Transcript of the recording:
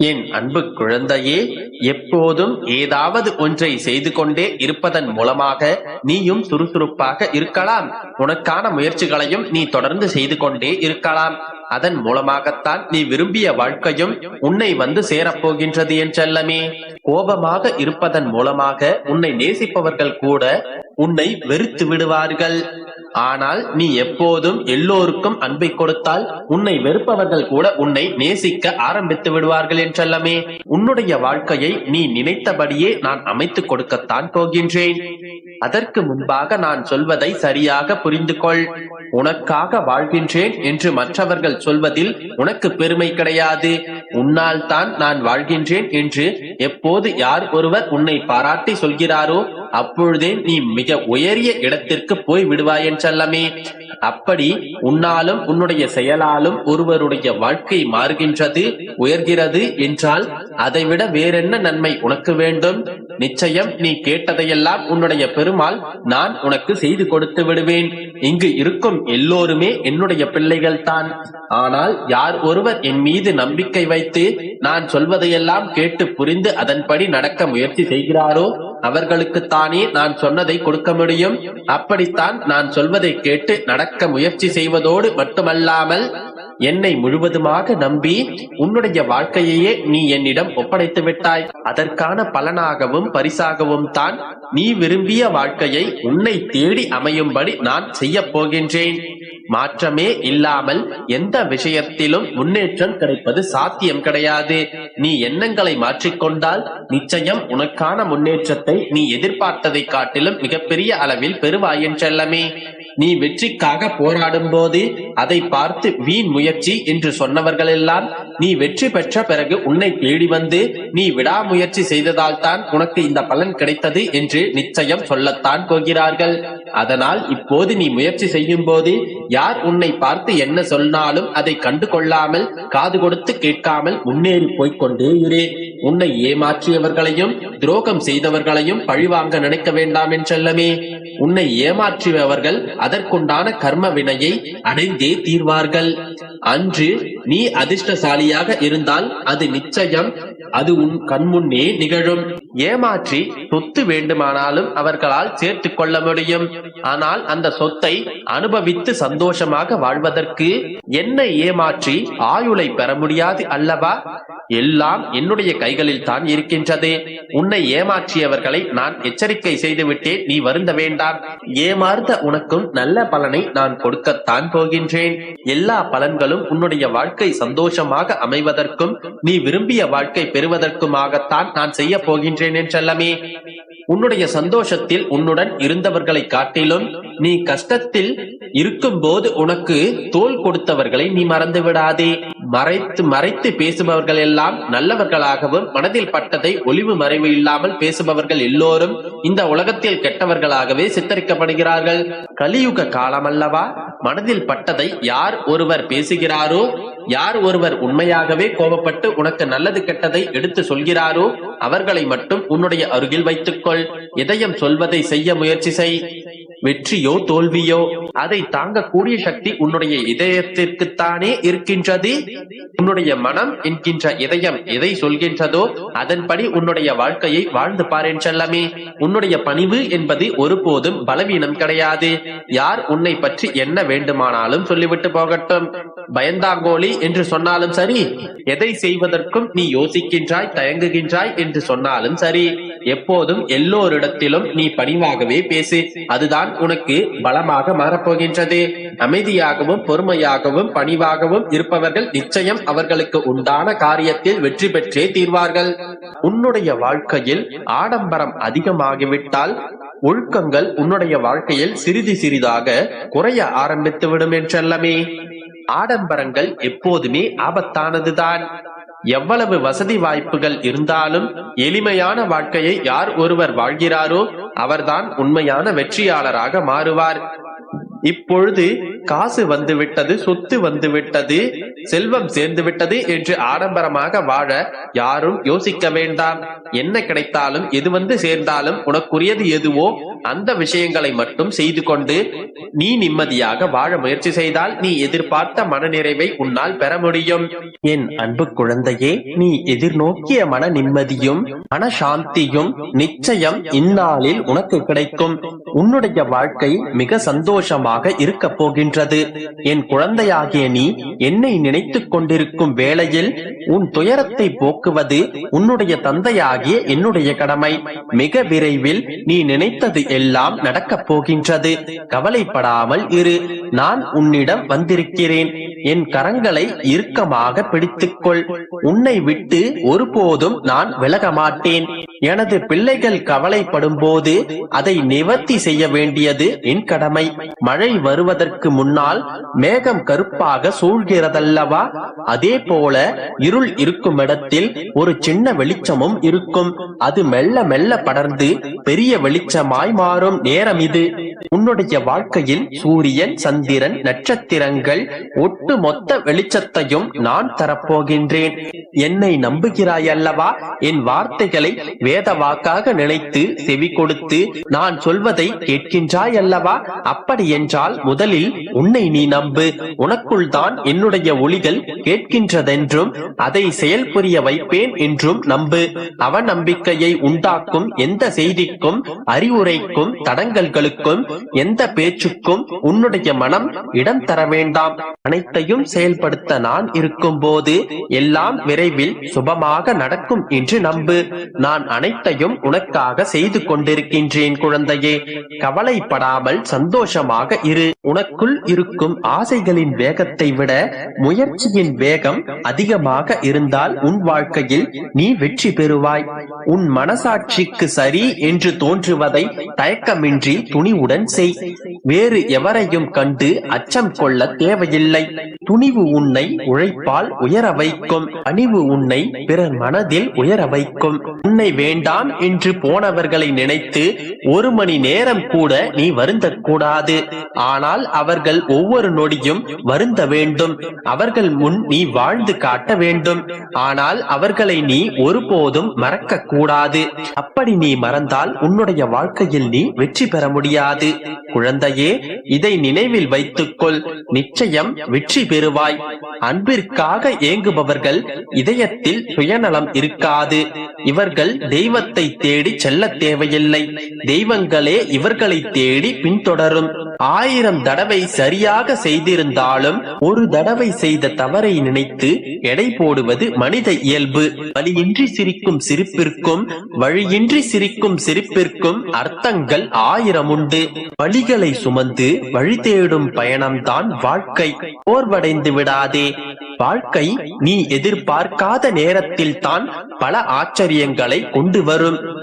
என் அன்பு குழந்தையே எப்போதும் ஏதாவது ஒன்றை செய்து கொண்டே இருப்பதன் மூலமாக நீயும் சுறுசுறுப்பாக இருக்கலாம். உனக்கான முயற்சிகளையும் நீ தொடர்ந்து செய்து கொண்டே இருக்கலாம். அதன் மூலமாகத்தான் நீ விரும்பிய வாழ்க்கையும் உன்னை வந்து சேரப்போகின்றது என்றல்லமே கோபமாக இருப்பதன் மூலமாக உன்னை நேசிப்பவர்கள் கூட உன்னை வெறுத்து விடுவார்கள். ஆனால் நீ எப்போதும் எல்லோருக்கும் அன்பை கொடுத்தால் உன்னை வெறுப்பவர்கள் கூட உன்னை நேசிக்க ஆரம்பித்து விடுவார்கள் என்றல்லமே உன்னுடைய வாழ்க்கையை நீ நினைத்தபடியே நான் அமைத்து கொடுக்கத்தான் போகின்றேன். அதற்கு முன்பாக நான் சொல்வதை சரியாக புரிந்து கொள் உனக்காக வாழ்கின்றேன் என்று மற்றவர்கள் சொல்வதில் உனக்கு பெருமை கிடையாது. உன்னால் தான் நான் வாழ்கின்றேன் என்று எப்போது யார் ஒருவர் உன்னை பாராட்டி சொல்கிறாரோ அப்பொழுதே நீ மிக உயரிய இடத்திற்கு போய் விடுவாய் என்றல்லமே அப்படி உன்னாலும் உன்னுடைய செயலாலும் ஒருவருடைய வாழ்க்கை மாறுகின்றது உயர்கிறது என்றால் அதைவிட வேறென்ன நன்மை உனக்கு வேண்டும்? நிச்சயம் நீ கேட்டதையெல்லாம் உன்னுடைய பெருமாள் நான் உனக்கு செய்து கொடுத்து விடுவேன். இங்கு இருக்கும் எல்லோருமே என்னுடைய பிள்ளைகள் தான் ஆனால் யார் ஒருவர் என் மீது நம்பிக்கை வைத்து நான் சொல்வதையெல்லாம் கேட்டு புரிந்து அதன்படி நடக்க முயற்சி செய்கிறாரோ அவர்களுக்குத்தானே நான் சொன்னதை கொடுக்க முடியும்? அப்படித்தான் நான் சொல்வதை கேட்டு நடக்க முயற்சி செய்வதோடு மட்டுமல்லாமல் என்னை முழுவதுமாக நம்பி உன்னுடைய வாழ்க்கையையே நீ என்னிடம் ஒப்படைத்து விட்டாய். அதற்கான பலனாகவும் பரிசாகவும் தான் நீ விரும்பிய வாழ்க்கையை உன்னை தேடி அமையும்படி நான் செய்ய போகின்றேன். மாற்றமே இல்லாமல் எந்த விஷயத்திலும் முன்னேற்றம் கிடைப்பது சாத்தியம் கிடையாது. நீ எண்ணங்களை மாற்றிக்கொண்டால் நிச்சயம் உனக்கான முன்னேற்றத்தை நீ எதிர்பார்த்ததை காட்டிலும் மிகப்பெரிய அளவில் பெறுவாய் செல்லமே. நீ வெற்றிக்காக போராடும் போது அதை பார்த்து வீண் முயற்சி என்று சொன்னவர்கள் எல்லாம் நீ வெற்றி பெற்ற பிறகு உன்னை தேடி வந்து நீ விடாமுயற்சி செய்ததால் தான் உனக்கு இந்த பலன் கிடைத்தது என்று நிச்சயம் சொல்லத்தான் போகிறார்கள். அதனால் இப்போது நீ முயற்சி செய்யும் போது யார் உன்னை பார்த்து என்ன சொன்னாலும் அதை கண்டு கொள்ளாமல் காது கொடுத்து கேட்காமல் முன்னேறி போய்கொண்டே இரு. உன்னை ஏமாற்றியவர்களையும் துரோகம் செய்தவர்களையும் பழிவாங்க நினைக்க வேண்டாம் என்றல்லமே உன்னை ஏமாற்றியவர்கள் அதற்குண்டான கர்ம வினையை அடைந்தே தீர்வார்கள். அன்று நீ அதிர்ஷ்டசாலியாக இருந்தால் அது நிச்சயம் அது உன் கண்முன்னே நிகழும். ஏமாற்றி சொத்து வேண்டுமானாலும் அவர்களால் சேர்த்துக் கொள்ள முடியும். ஆனால் அந்த சொத்தை அனுபவித்து சந்தோஷமாக வாழ்வதற்கு என்னை ஏமாற்றி ஆயுளை பெற முடியாது அல்லவா? எல்லாம் என்னுடைய கைகளில் தான் இருக்கின்றது. உன்னை ஏமாற்றியவர்களை நான் எச்சரிக்கை செய்துவிட்டேன். நீ வருந்த வேண்டாம். ஏமாறுத உனக்கும் நல்ல பலனை நான் கொடுக்கத்தான் போகின்றேன். எல்லா பலன்களும் உன்னுடைய வாழ்க்கை சந்தோஷமாக அமைவதற்கும் நீ விரும்பிய வாழ்க்கை பெறுவதற்குமாகத்தான் நான் செய்ய போகின்றேன் என்றல்லமே உன்னுடைய சந்தோஷத்தில் உன்னுடன் இருந்தவர்களை காட்டிலும் நீ கஷ்டத்தில் இருக்கும் போது உனக்கு தோல் கொடுத்தவர்களை நீ மறந்து விடாதே. மறைத்து மறைத்து பேசுபவர்கள் எல்லாம் நல்லவர்களாகவும் மனதில் பட்டதை ஒளிவு மறைவு இல்லாமல் பேசுபவர்கள் எல்லோரும் இந்த உலகத்தில் கெட்டவர்களாகவே சித்தரிக்கப்படுகிறார்கள். கலியுக காலம் அல்லவா மனதில் பட்டதை யார் ஒருவர் பேசுகிறாரோ யார் ஒருவர் உண்மையாகவே கோபப்பட்டு உனக்கு நல்லது கெட்டதை எடுத்து சொல்கிறாரோ அவர்களை மட்டும் உன்னுடைய அருகில் வைத்துக்கொள். இதயம் சொல்வதை செய்ய முயற்சி செய். வெற்றியோ தோல்வியோ அதை தாங்கக்கூடிய சக்தி உன்னுடைய இதயத்திற்குத்தானே இருக்கின்றது. உன்னுடைய மனம் என்கின்ற இதயம் எதை சொல்கின்றதோ அதன்படி உன்னுடைய வாழ்க்கையை வாழ்ந்து பாரேன் செல்லமே. உன்னுடைய பணிவு என்பது ஒருபோதும் பலவீனம் கிடையாது. யார் உன்னை பற்றி என்ன வேண்டுமானாலும் சொல்லிவிட்டு போகட்டும். பயந்தாங்கோலி என்று சொன்னாலும் சரி எதை செய்வதற்கும் நீ யோசிக்கின்றாய் தயங்குகின்றாய் என்று சொன்னாலும் சரி எப்போதும் எல்லோரிடத்திலும் நீ பணிவாகவே பேசு. அதுதான் உனக்கு பலமாக போகின்றது. அமைதியாகவும் பொறுமையாகவும் பணிவாகவும் இருப்பவர்கள் நிச்சயம் அவர்களுக்கு உண்டான காரியத்தில் வெற்றி பெற்றே தீர்வார்கள். உன்னுடைய வாழ்க்கையில் ஆடம்பரம் அதிகமாகிவிட்டால் ஒழுக்கங்கள் உன்னுடைய வாழ்க்கையில் சிறிது சிறிதாக குறைய ஆரம்பித்துவிடும் என்றல்லமே. ஆடம்பரங்கள் எப்போதுமே ஆபத்தானதுதான். எவ்வளவு வசதி வாய்ப்புகள் இருந்தாலும் எளிமையான வாழ்க்கையை யார் ஒருவர் வாழ்கிறாரோ அவர்தான் உண்மையான வெற்றியாளராக மாறுவார். இப்பொழுது காசு வந்து விட்டது சொத்து வந்து விட்டது செல்வம் சேர்ந்து விட்டது என்று ஆடம்பரமாக வாழ யாரும் யோசிக்க வேண்டாம். என்ன கிடைத்தாலும் எது வந்து சேர்ந்தாலும் உனக்குரியது எதுவோ அந்த விஷயங்களை மட்டும் செய்து கொண்டு நீ நிம்மதியாக வாழ முயற்சி செய்தால் நீ எதிர்பார்த்த மனநிறைவை உன்னால் பெற முடியும். என் அன்பு குழந்தையே நீ எதிர்நோக்கிய மன நிம்மதியும் மனசாந்தியும் நிச்சயம் இந்நாளில் உனக்கு கிடைக்கும். உன்னுடைய வாழ்க்கை மிக சந்தோஷமாக இருக்க போகின்றது. என் குழந்தையாகிய நீ என்னை நினைத்துக் கொண்டிருக்கும் வேளையில் உன் துயரத்தை போக்குவது உன்னுடைய தந்தையாகிய என்னுடைய கடமை. மிக விரைவில் நீ நினைத்தது எல்லாம் நடக்கப் போகின்றது. கவலைப்படாமல் இரு. நான் உன்னிடம் வந்திருக்கிறேன். என் கரங்களை இறுக்கமாக பிடித்துக்கொள். உன்னை விட்டு ஒருபோதும் நான் விலக மாட்டேன் எனது பிள்ளைகள் கவலைப்படும் போது அதை நிவர்த்தி செய்ய வேண்டியது என் கடமை. மழை வருவதற்கு முன்னால் மேகம் கருப்பாக சூழ்கிறதல்லவா? அதே போல இருள் இருக்கும் இடத்தில் ஒரு சின்ன வெளிச்சமும் இருக்கும். அது மெல்ல மெல்ல படர்ந்து பெரிய வெளிச்சமாய் மாறும் நேரம் இது. உன்னுடைய வாழ்க்கையில் சூரியன் சந்திரன் நட்சத்திரங்கள் ஒட்டு மொத்த வெளிச்சத்தையும் நான் தரப்போகின்றேன். என்னை நம்புகிறாய் அல்லவா என் வார்த்தைகளை வேத வாக்காக நினைத்து செவி கொடுத்து நான் சொல்வதை கேட்கின்றாய் அல்லவா அப்படி என்றால் முதலில் உன்னை நீ நம்பு. உனக்குள் தான் என்னுடைய ஒளிகள் கேட்கின்றதென்றும் அதை செயல்புரிய வைப்பேன் என்றும் நம்பு. அவநம்பிக்கையை உண்டாக்கும் எந்த செய்திக்கும் அறிவுரைக்கும் தடங்கல்களுக்கும் எந்த பேச்சுக்கும் உன்னுடைய மனம் இடம் தர வேண்டாம். அனைத்தையும் செயல்படுத்த நான் இருக்கும் போது எல்லாம் விரைவில் சுபமாக நடக்கும் என்று நம்பு. நான் அனைத்தையும் உனக்காக செய்து கொண்டிருக்கின்றேன் குழந்தையே. கவலைப்படாமல் சந்தோஷமாக இரு. உனக்குள் இருக்கும் ஆசைகளின் வேகத்தை விட முயற்சியின் வேகம் அதிகமாக இருந்தால் உன் வாழ்க்கையில் நீ வெற்றி பெறுவாய். உன் மனசாட்சிக்கு சரி என்று தோன்றுவதை தயக்கமின்றி துணிவுடன் செய். வேறு எவரையும் கண்டு அச்சம் கொள்ள தேவையில்லை. துணிவு உன்னை உழைப்பால் உயர வைக்கும். அணிவு உன்னை பிறர் மனதில் உயர வைக்கும். உன்னை வேண்டாம் என்று போனவர்களை நினைத்து ஒரு மணி நேரம் கூட நீ வருந்த கூடாது ஆனால் அவர்கள் ஒவ்வொரு நொடியும் வருந்த வேண்டும். அவர்கள் முன் நீ வாழ்ந்து காட்ட வேண்டும். ஆனால் அவர்களை நீ ஒருபோதும் மறக்க கூடாது அப்படி நீ மறந்தால் உன்னுடைய வாழ்க்கையில் நீ வெற்றி பெற முடியாது. குழந்தை குழந்தையே இதை நினைவில் வைத்துக்கொள். நிச்சயம் வெற்றி பெறுவாய். அன்பிற்காக ஏங்குபவர்கள் இதயத்தில் சுயநலம் இருக்காது. இவர்கள் தெய்வத்தை தேடி செல்ல தேவையில்லை. தெய்வங்களே இவர்களை தேடி பின்தொடரும். ஆயிரம் தடவை சரியாக செய்திருந்தாலும் ஒரு தடவை செய்த தவறை நினைத்து எடை போடுவது மனித இயல்பு. வழியின்றி சிரிக்கும் சிரிப்பிற்கும் வழியின்றி சிரிக்கும் சிரிப்பிற்கும் அர்த்தங்கள் ஆயிரம் உண்டு வழிகளை சுமந்து வழி தேடும் பயணம்தான் வாழ்க்கை. போர்வடைந்து விடாதே. வாழ்க்கை நீ எதிர்பார்க்காத நேரத்தில் தான் பல ஆச்சரியங்களை கொண்டு வரும்.